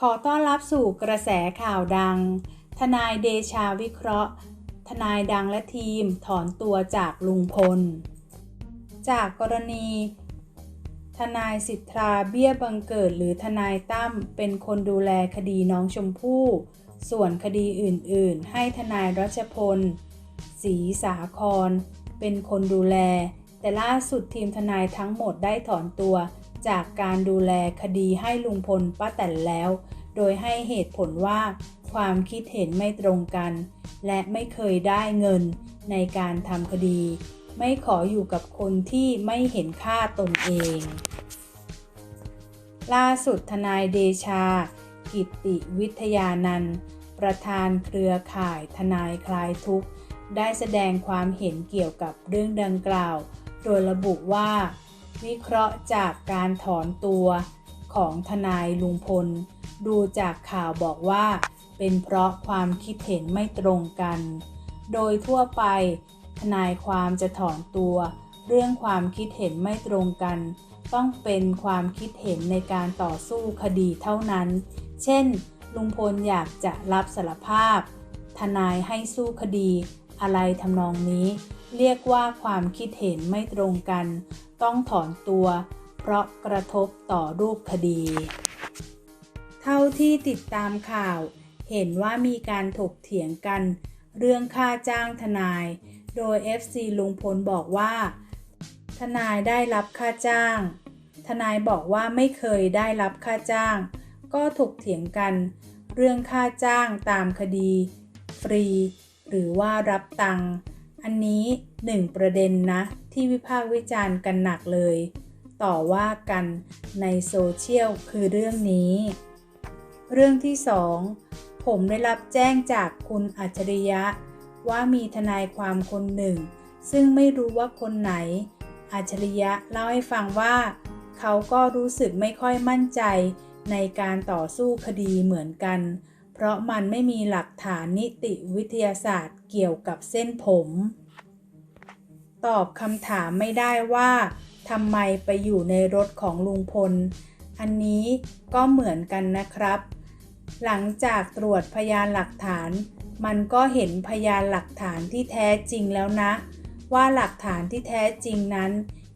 ขอต้อนรับสู่กระแสข่าวดัง ทนายเดชาวิเคราะห์ ทนายดังและทีมถอนตัวจากลุงพล จากกรณี ทนายสิทธาเบี้ยบังเกิดหรือทนายตั้มเป็นคนดูแลคดีน้องชมพู่ ส่วนคดีอื่น ๆ ให้ทนายรัชพลศรีสาคร เป็นคนดูแล แต่ล่าสุดทีมทนายทั้งหมดได้ถอนตัว จากการดูแลคดีให้ลุงพลป้าแตนแล้ว โดยให้เหตุผลว่าความคิดเห็นไม่ตรงกัน และไม่เคยได้เงินในการทำคดี ไม่ขออยู่กับคนที่ไม่เห็นค่าตนเอง ล่าสุดทนายเดชา กิตติวิทยานันท์ประธานเครือข่ายทนายคลายทุกข์ ได้แสดงความเห็นเกี่ยวกับเรื่องดังกล่าว โดยระบุว่า วิเคราะห์จากการถอนตัวของทนายลุงพล ดูจากข่าวบอกว่า เป็นเพราะความคิดเห็นไม่ตรงกัน โดยทั่วไป ทนายความจะถอนตัว เรื่องความคิดเห็นไม่ตรงกัน ต้องเป็นความคิดเห็นในการต่อสู้คดีเท่านั้น เช่น ลุงพลอยากจะรับสารภาพ ทนายให้สู้คดี อะไรทำนองนี้ เรียกว่าความคิดเห็นไม่ตรงกัน ต้องถอนตัว เพราะกระทบต่อรูปคดี เท่าที่ติดตามข่าว เห็นว่ามีการถกเถียงกัน เรื่องค่าจ้างทนาย โดย FC ลุงพลบอกว่า ทนายได้รับค่าจ้าง ทนายบอกว่าไม่เคยได้รับค่าจ้าง ก็ถกเถียงกัน เรื่องค่าจ้างตามคดี ฟรี หรือว่ารับตังค์อันนี้หนึ่งประเด็นนะ ที่วิพากษ์วิจารณ์กันหนักเลย ต่อว่ากันในโซเชียลคือเรื่องนี้ เรื่องที่สองผมได้รับแจ้งจากคุณอัจฉริยะ ว่ามีทนายความคนหนึ่ง ซึ่งไม่รู้ว่าคนไหน อัจฉริยะเล่าให้ฟังว่า เขาก็รู้สึกไม่ค่อยมั่นใจในการต่อสู้คดีเหมือนกัน เพราะมันไม่มีหลักฐานนิติวิทยาศาสตร์เกี่ยวกับเส้นผม ตอบคำถามไม่ได้ว่าทำไมไปอยู่ในรถของลุงพล อันนี้ก็เหมือนกันนะครับ หลังจากตรวจพยานหลักฐาน มันก็เห็นพยานหลักฐานที่แท้จริงแล้วนะ ว่าหลักฐานที่แท้จริงนั้น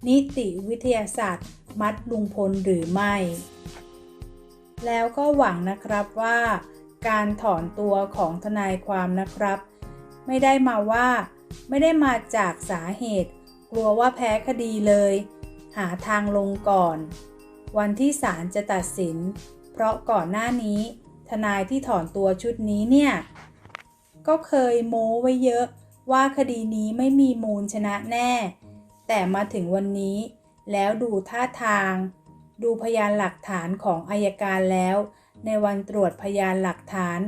นิติวิทยาศาสตร์ มัดลุงพลหรือไม่ แล้วก็หวังนะครับว่า การถอนตัวของทนายความนะครับ ไม่ได้มาว่า ไม่ได้มาจากสาเหตุ กลัวว่าแพ้คดีเลย หาทางลงก่อน วันที่ศาลจะตัดสิน เพราะก่อนหน้านี้ ทนายที่ถอนตัวชุดนี้เนี่ย ก็เคยโม้ไว้เยอะว่าคดีนี้ไม่มีมูลชนะแน่ แต่มาถึงวันนี้ แล้วดูท่าทาง ดูพยานหลักฐานของอายการแล้ว ในวันตรวจพยานหลักฐาน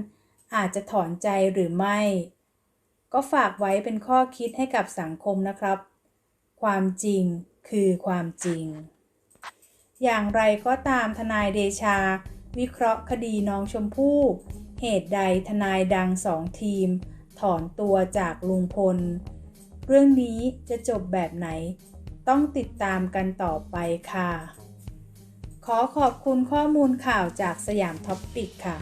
อาจจะถอนใจหรือไม่ ก็ฝากไว้เป็นข้อคิดให้กับสังคมนะครับ ความจริงคือความจริง อย่างไรก็ตามทนายเดชา วิเคราะห์คดีน้องชมพู่ เหตุใดทนายดังสองทีม ถอนตัวจากลุงพล เรื่องนี้จะจบแบบไหน ต้องติดตามกันต่อไปค่ะ ขอขอบคุณข้อมูลข่าวจากสยามท็อปปิกค่ะ